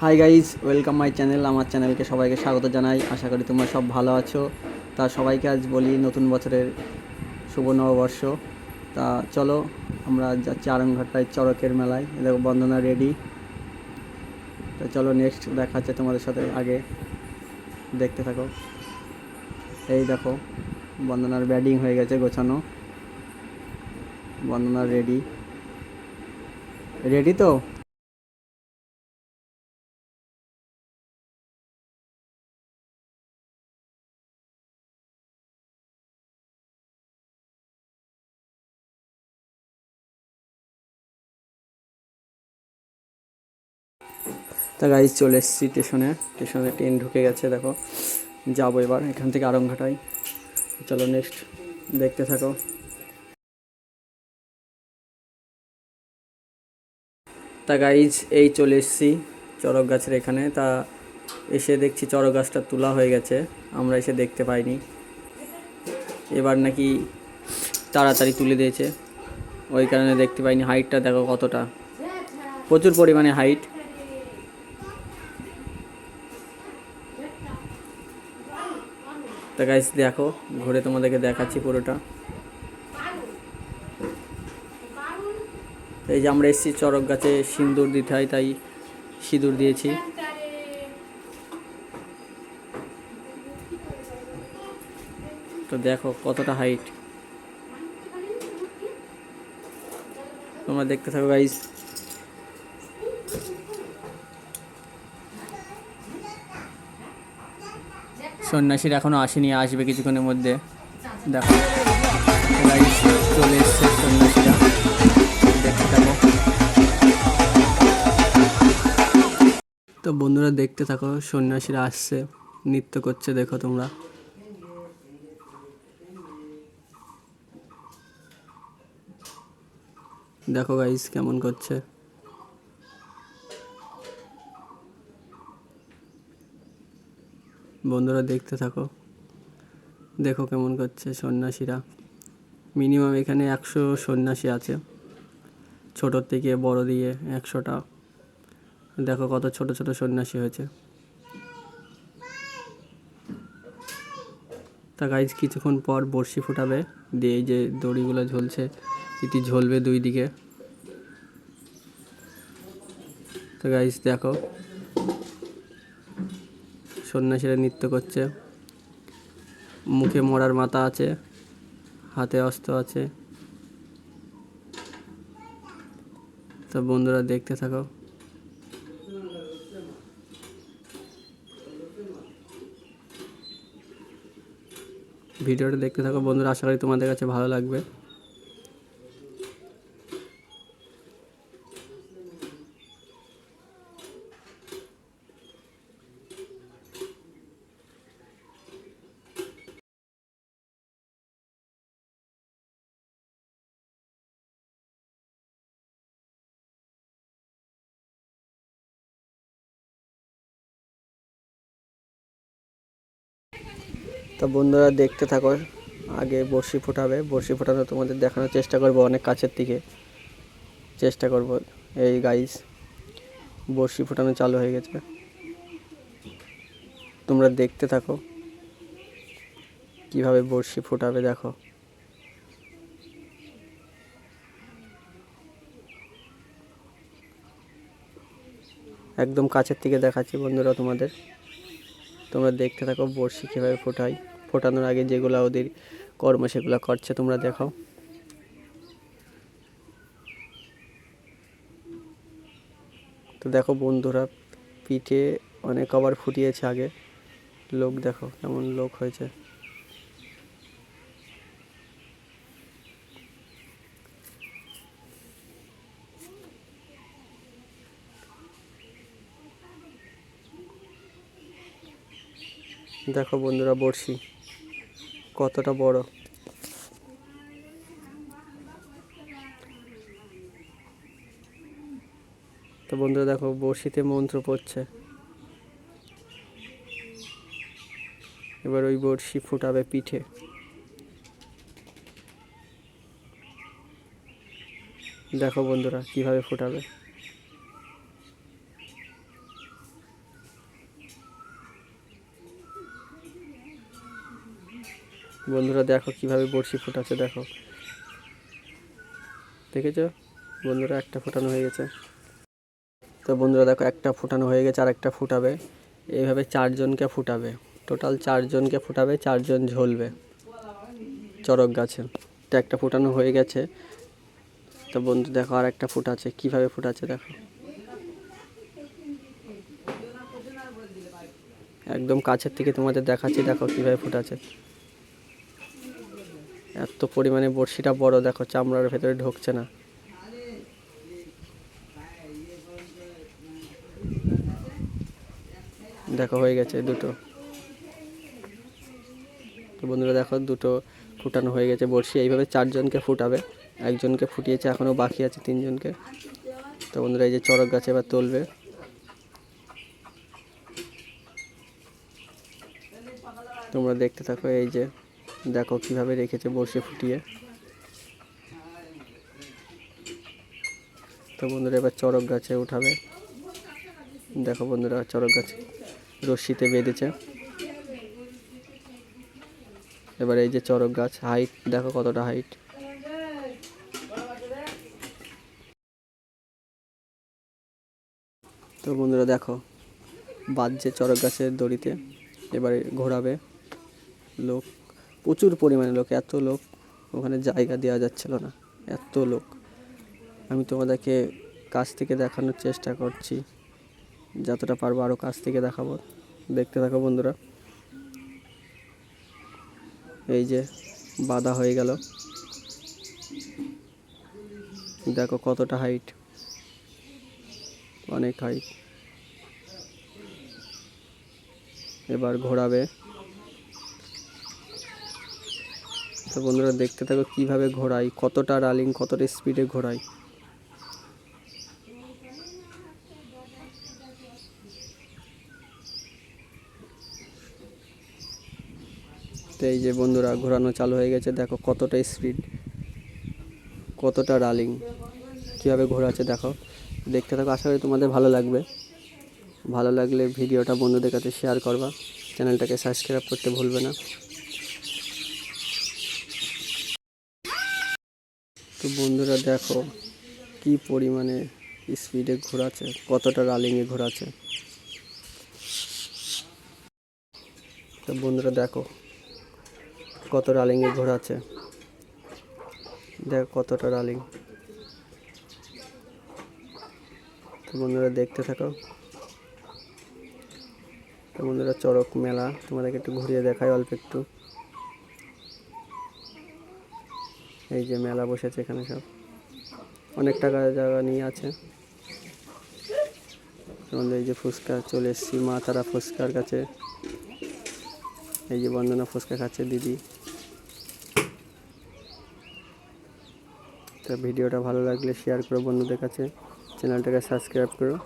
Hi guys welcome my channel আমার চ্যানেলকে সবাইকে স্বাগত জানাই। আশা করি তোমরা সব ভালো আছো। তা সবাইকে আজ বলি নতুন বছরের শুভ নববর্ষ। তা চলো, আমরা যাচ্ছি আরংঘাটায় চড়কের মেলায়। দেখো, বন্দনা রেডি। তো চলো নেক্সট দেখা হচ্ছে তোমাদের সাথে আগে। দেখতে থাকো। এই দেখো, বন্দনার ব্যাডিং হয়ে গেছে গোছানো। বন্দনা রেডি। রেডি তো? তা গাড়ি চলে এসেছি স্টেশনে স্টেশনে ট্রেন ঢুকে গেছে, দেখো। যাব এবার, এখান থেকে আরংঘাটায় চলো নেক্সট দেখতে থাকো। তা গাইজ এই চলে এসেছি চড়ক গাছের এখানে। তা এসে দেখছি চড়ক গাছটা তোলা হয়ে গেছে, আমরা এসে দেখতে পাইনি। এবার নাকি তাড়াতাড়ি তুলে দিয়েছে। ওই কারণে দেখতে পাইনি হাইটটা দেখো কতটা। প্রচুর পরিমাণে হাইট তা গাইস দেখো, ঘুরে তোমাদেরকে দেখাচ্ছি পুরোটা। এই যে আমরা এসেছি চড়ক গাছে সিঁদুর দিতে হয় তাই সিঁদুর দিয়েছি। তো দেখো কতটা হাইট তোমরা দেখতে থাকো গাইস সন্ন্যাসীর এখনও আসেনি, আসবে কিছুক্ষণের মধ্যে। দেখো চলে এসছে সন্ন্যাসীরা। তো বন্ধুরা, দেখতে থাকো, সন্ন্যাসীরা আসছে, নৃত্য করছে, দেখো তোমরা। দেখো গাইস কেমন করছে। বন্ধুরা দেখতে থাকো। দেখো কেমন করছে সন্ন্যাসীরা। মিনিমাম এখানে একশো সন্ন্যাসী আছে। ছোটোর থেকে বড় দিয়ে একশোটা। দেখো কত ছোট ছোট সন্ন্যাসী হয়েছে। তা গাইজ কিছুক্ষণ পর বড়শি ফুটাবে। দিয়ে যে দড়িগুলো ঝুলছে এটি ঝুলবে দুই দিকে। তো গাইজ দেখো। সন্ন্যাসীরা নৃত্য করছে। মুখে মরার মাথা আছে, হাতে অস্ত্র আছে। তো বন্ধুরা, দেখতে থাকো। ভিডিওটা দেখতে থাকো বন্ধুরা, আশা করি তোমাদের কাছে ভালো লাগবে। তো বন্ধুরা দেখতে থাকো, আগে বড়শি ফোটাবে। বড়শি ফোটানো তোমাদের দেখানোর চেষ্টা করব অনেক কাছের থেকে চেষ্টা করব। এই গাইস বড়শি ফোটানো চালু হয়ে গেছে। তোমরা দেখতে থাকো, কীভাবে বড়শি ফোটাবে দেখো। একদম কাছের থেকে দেখাচ্ছি বন্ধুরা তোমাদের। তোমরা দেখতে থাকো, বড়শি কীভাবে ফোটাই ফোটানোর আগে যেগুলো ওদের কর্ম, সেগুলো করছে, তোমরা দেখাও। তো দেখো বন্ধুরা, পিঠে অনেক আবার ফুটিয়েছে আগে। লোক দেখো, কেমন লোক হয়েছে। দেখো বন্ধুরা, বড়শি। কতটা বড়। তো বন্ধুরা, দেখো, বড়শিতে মন্ত্র পড়ছে। এবার ওই বড়শি ফুটাবে পিঠে। দেখো বন্ধুরা, কীভাবে ফুটাবে। বন্ধুরা দেখো কীভাবে বড়শি ফোটাচ্ছে, দেখো। দেখেছ? বন্ধুরা একটা ফোটানো হয়ে গেছে। তো বন্ধুরা দেখো, একটা ফোটানো হয়ে গেছে আর একটা ফুটাবে। এইভাবে চারজনকে ফুটাবে। টোটাল চারজনকে ফুটাবে, চারজন ঝলবে চরক গাছে। তো একটা ফুটানো হয়ে গেছে। তো বন্ধু দেখো আর একটা ফুটাচ্ছে। কীভাবে ফুটাচ্ছে দেখো। একদম কাছের থেকে তোমাদের দেখাচ্ছি, দেখো কীভাবে ফুটাচ্ছে। এত পরিমাণে বড়শিটা বড়, দেখো চামড়ার ভেতরে ঢুকছে না। দেখো, হয়ে গেছে দুটো। তো বন্ধুরা, দেখো দুটো ফুটানো হয়ে গেছে বড়শি। এইভাবে চারজনকে ফুটাবে, একজনকে ফুটিয়েছে এখনও বাকি আছে তিনজনকে। তো বন্ধুরা, এই যে চড়ক গাছে এবার তুলবে। তোমরা দেখতে থাকো, এই যে দেখো কীভাবে রেখেছে বসে ফুটিয়ে। তো বন্ধুরা, এবার চড়ক গাছে উঠাবে। দেখো বন্ধুরা, চড়ক গাছে রশ্মিতে বেঁধেছে। এবার এই যে চড়ক গাছ হাইট দেখো কতটা হাইট তো বন্ধুরা, দেখো বাজছে চড়ক গাছের দড়িতে। এবারে ঘোরাবে লোক। প্রচুর পরিমাণে লোক, এত লোক ওখানে জায়গা দেওয়া যাচ্ছিল না, এত লোক। আমি তোমাদেরকে কাছ থেকে দেখানোর চেষ্টা করছি, যতটা পারব আরও কাছ থেকে দেখাবো। দেখতে থাকো বন্ধুরা। এই যে বাধা হয়ে গেল। দেখো কতটা হাইট অনেক হাইট এবার ঘোরাবে। তো বন্ধুরা দেখতে থাকো কীভাবে ঘোরাই কতটা রালিং, কতটা স্পিডে ঘোরাই তো এই যে বন্ধুরা ঘোরানো চালু হয়ে গেছে, দেখো কতটা স্পিড কতটা রালিং, কীভাবে ঘোরাচ্ছে দেখো। দেখতে থাকো, আশা করি তোমাদের ভালো লাগবে। ভালো লাগলে ভিডিওটা বন্ধুদের কাছে শেয়ার করবা। চ্যানেলটাকে সাবস্ক্রাইব করতে ভুলবে না। তো বন্ধুরা দেখো কি পরিমাণে স্পিডে ঘোরাচ্ছে, কতটা রালিংয়ে ঘোরাচ্ছে। তো বন্ধুরা দেখো কত রালিংয়ে ঘোরাচ্ছে। দেখো কতটা রালিং তো বন্ধুরা দেখতে থাকো। তো বন্ধুরা চড়ক মেলা, তোমাদেরকে একটু ঘুরিয়ে দেখায় অল্প একটু। এই যে মেলা বসেছে এখানে সব। অনেক টাকা জায়গা নিয়ে আছে। আমাদের এই যে ফুচকা চলে এসেছি, মা তারা ফুচকার কাছে। এই যে বন্দনা ফুচকা খাচ্ছে দিদি। তো ভিডিওটা ভালো লাগলে শেয়ার করো বন্ধুদের কাছে। চ্যানেলটাকে সাবস্ক্রাইব করো।